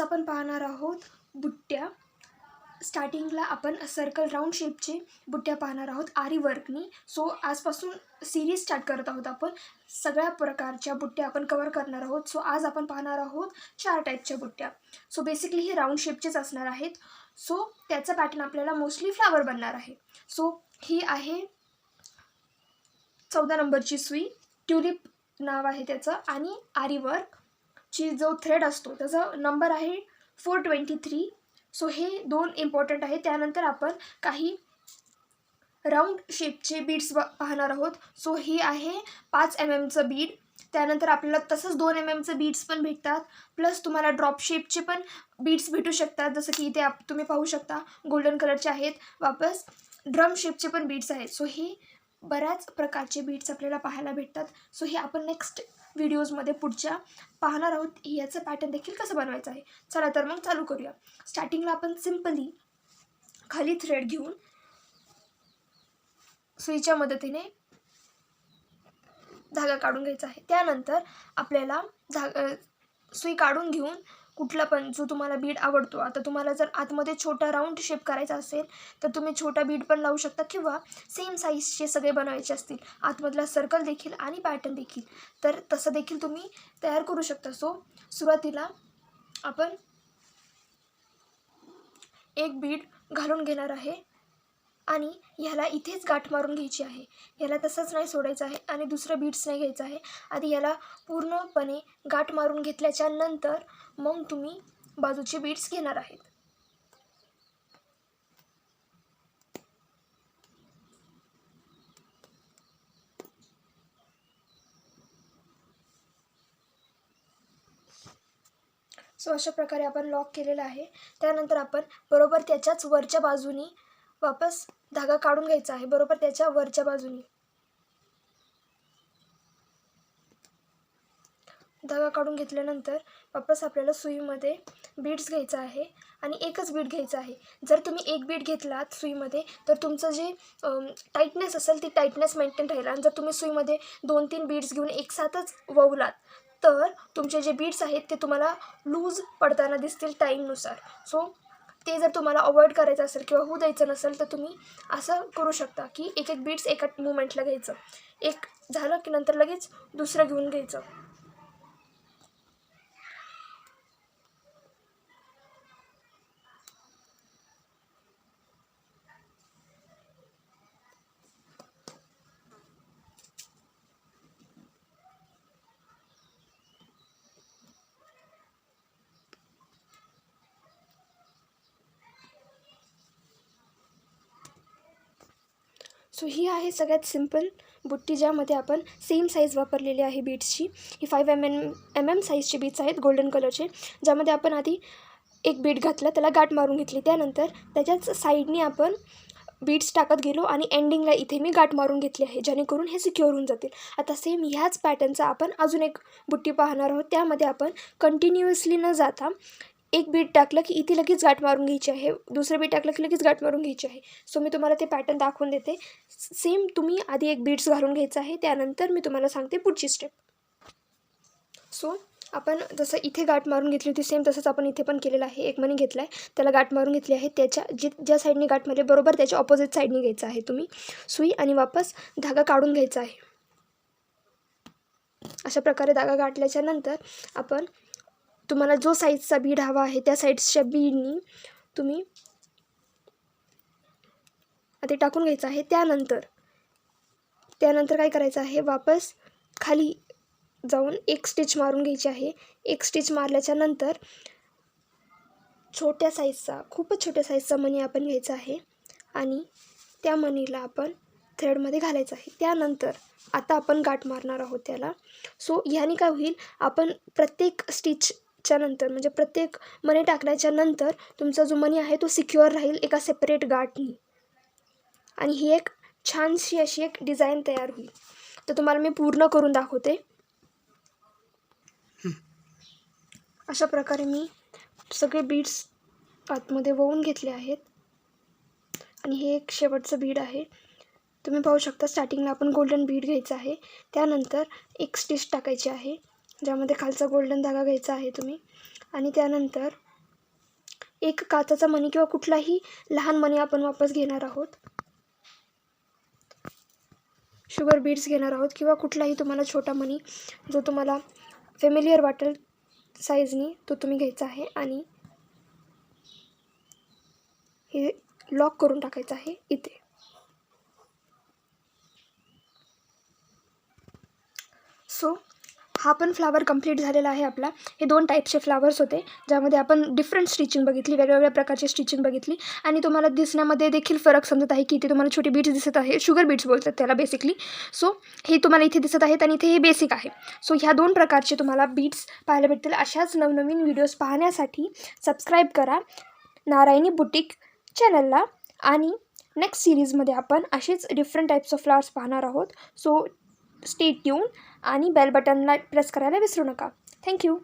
आज आपण पाहणार आहोत बुट्ट्या. स्टार्टिंगला आपण सर्कल राऊंड शेपचे बुट्ट्या पाहणार आहोत. आरी वर्कनी. सो आजपासून सिरीज स्टार्ट करत आहोत आपण. सगळ्या प्रकारच्या बुट्ट्या आपण कवर करणार आहोत. सो आज आपण पाहणार आहोत चार टाईपच्या बुट्ट्या. सो बेसिकली हे राऊंड शेपचेच असणार आहेत. सो त्याचा पॅटर्न आपल्याला मोस्टली फ्लावर बनणार आहे. सो ही आहे चौदा नंबरची सुई. ट्युलिप नाव आहे त्याचं. आणि आरी ची जो थ्रेड असतो त्याचा नंबर आहे फोर ट्वेंटी थ्री सो हे दोन इम्पॉर्टंट आहे. त्यानंतर आपण काही राऊंड शेपचे बीड्स पाहणार आहोत. सो हे आहे पाच एम एमचं बीड त्यानंतर आपल्याला तसंच दोन एम एमचं बीड्स पण भेटतात. प्लस तुम्हाला ड्रॉप शेपचे पण बीड्स भेटू शकतात. जसं की इथे आप तुम्ही पाहू शकता गोल्डन कलरचे आहेत. वापस ड्रम शेपचे पण बीड्स आहेत. सो हे बऱ्याच प्रकारचे बीड्स आपल्याला पाहायला भेटतात. सो हे आपण नेक्स्ट व्हिडिओजमध्ये पुढच्या पाहणार आहोत. याचं पॅटर्न देखील कसं बनवायचं आहे? चला तर मग चालू करूया. स्टार्टिंगला आपण सिम्पली खाली थ्रेड घेऊन सुईच्या मदतीने धागा काढून घ्यायचा आहे. त्यानंतर आपल्याला धागा सुई काढून घेऊन कुठला पण जो तुम्हाला बीड आवडतो. आता तुम्हाला जर आतमध्ये छोटा राऊंड शेप करायचा असेल तर तुम्ही छोटा बीड पण लावू शकता किंवा सेम साईजचे सगळे बनवायचे असतील. आतमधला सर्कल देखील आणि पॅटर्न देखील. तर तसं देखील तुम्ही तयार करू शकता. सो सुरुवातीला आपण एक बीड घालून घेणार आहे. आणि ह्याला इथेच गाठ मारून घ्यायची आहे. ह्याला तसंच नाही सोडायचं आहे आणि दुसरं बीट्स नाही घ्यायचं आहे. आधी ह्याला पूर्णपणे गाठ मारून घेतल्याच्या नंतर मग तुम्ही बाजूचे बीट्स घेणार आहेत. सो अशा प्रकारे आपण लॉक केलेलं आहे. त्यानंतर आपण बरोबर त्याच्याच वरच्या बाजूनी वापस धागा काढून घ्यायचा आहे. बरोबर त्याच्या वरच्या बाजूनी. धागा काढून घेतल्यानंतर वापस आपल्याला सुईमध्ये बीड्स घ्यायचं आहे आणि एकच बीड घ्यायचं आहे. जर तुम्ही एक बीड घेतलात सुईमध्ये तर तुमचं जे टाईटनेस असेल ती टाईटनेस मेंटेन राहील. आणि जर तुम्ही सुईमध्ये दोन तीन बीड्स घेऊन एकसाथच ववलात तर तुमचे जे बीड्स आहेत ते तुम्हाला लूज पडताना दिसतील टाईमनुसार सो ते जर तुम्हाला अवॉइड करायचं असेल किंवा होऊ द्यायचं नसेल तर तुम्ही असं करू शकता की एक एक बीट्स एका मुमेंटला घ्यायचं. एक झालं की नंतर लगेच दुसरं घेऊन घ्यायचं. सो ही आहे सगळ्यात सिंपल बुट्टी ज्यामध्ये आपण सेम साईज वापरलेली आहे बीट्सची ही five M M M M साईजची बीट्स आहेत गोल्डन कलरचे ज्यामध्ये आपण आधी एक बीट घातला त्याला गाठ मारून घेतली. त्यानंतर त्याच्याच साईडने आपण बीट्स टाकत गेलो आणि एंडिंगला इथे मी गाठ मारून घेतली आहे जेणेकरून हे सिक्युअर होऊन जातील. आता सेम ह्याच पॅटर्नचा आपण अजून एक बुट्टी पाहणार आहोत. त्यामध्ये आपण कंटिन्युअसली न जाता एक बीट टाकलं की इथे लगेच गाठ मारून घ्यायची आहे. दुसरं बीट टाकलं की लगेच गाठ मारून घ्यायची आहे. सो मी तुम्हाला ते पॅटर्न दाखवून देते. सेम तुम्ही आधी एक बीट्स घालून घ्यायचं आहे. त्यानंतर मी तुम्हाला सांगते पुढची स्टेप सो आपण जसं इथे गाठ मारून घेतली होती सेम तसंच आपण इथे पण केलेलं आहे. एक मनी घेतला आहे त्याला गाठ मारून घेतली आहे. त्याच्या जे ज्या साईडने गाठ मारली बरोबर त्याच्या ऑपोजिट साईडने घ्यायचं आहे तुम्ही. सुई आणि वापस धागा काढून घ्यायचा आहे. अशा प्रकारे धागा गाठल्याच्या नंतर आपण तुम्हाला जो साईजचा बीड हवा आहे त्या साईजच्या बीडनी तुम्ही ते टाकून घ्यायचं आहे. त्यानंतर त्यानंतर काय करायचं आहे? वापस खाली जाऊन एक स्टिच मारून घ्यायची आहे. एक स्टिच मारल्याच्या नंतर छोट्या साईजचा खूपच छोट्या साईजचा मनी आपण घ्यायचा आहे. आणि त्या मनीला आपण थ्रेडमध्ये घालायचं आहे. त्यानंतर आता आपण गाठ मारणार आहोत त्याला. सो ह्याने काय होईल? आपण प्रत्येक स्टिच च्या नंतर म्हणजे प्रत्येक मनी टाकल्याच्या नंतर तुमचा जो मनी आहे तो सिक्युअर राहील एका सेपरेट गाठनी. आणि ही एक छानशी अशी एक डिझाईन तयार होईल. तर तुम्हाला मी पूर्ण करून दाखवते. अशा प्रकारे मी सगळे बीड्स आतमध्ये वळून घेतले आहेत. आणि हे एक शेवटचं बीड आहे. तुम्ही पाहू शकता स्टार्टिंगला आपण गोल्डन बीड घ्यायचं आहे. त्यानंतर एक स्टिच टाकायची आहे. ज्यामध्ये खालचा गोल्डन धागा घ्यायचा आहे तुम्ही. आणि त्यानंतर एक काचाचा मणी किंवा कुठलाही लहान मणी आपण वापस घेणार आहोत. शुगर बीड्स घेणार आहोत किंवा कुठलाही तुम्हाला छोटा मणी जो तुम्हाला फेमिलियर वाटेल साईजनी तो तुम्ही घ्यायचा आहे आणि हे लॉक करून टाकायचं आहे इथे. सो हा पण फ्लावर कंप्लीट झालेला आहे आपला. हे दोन टाईपचे फ्लावर्स होते ज्यामध्ये आपण डिफरंट स्टिचिंग बघितली वेगवेगळ्या प्रकारची स्टिचिंग बघितली आणि तुम्हाला दिसण्यामध्ये देखील फरक समजत आहे की इथे तुम्हाला छोटी बीट्स दिसत आहे शुगर बीट्स बोलतात त्याला बेसिकली सो हे तुम्हाला इथे दिसत आहेत आणि इथे हे बेसिक आहे. सो ह्या दोन प्रकारचे तुम्हाला बीट्स पाहायला भेटतील. अशाच नवनवीन व्हिडिओज पाहण्यासाठी सबस्क्राईब करा. नारायणी बुटीक चॅनलला आणि नेक्स्ट सिरीजमध्ये आपण असेच डिफरंट टाईप्स ऑफ फ्लावर्स पाहणार आहोत. सो स्टे ट्यून आणि बेल बटनला प्रेस करायला विसरू नका. थँक्यू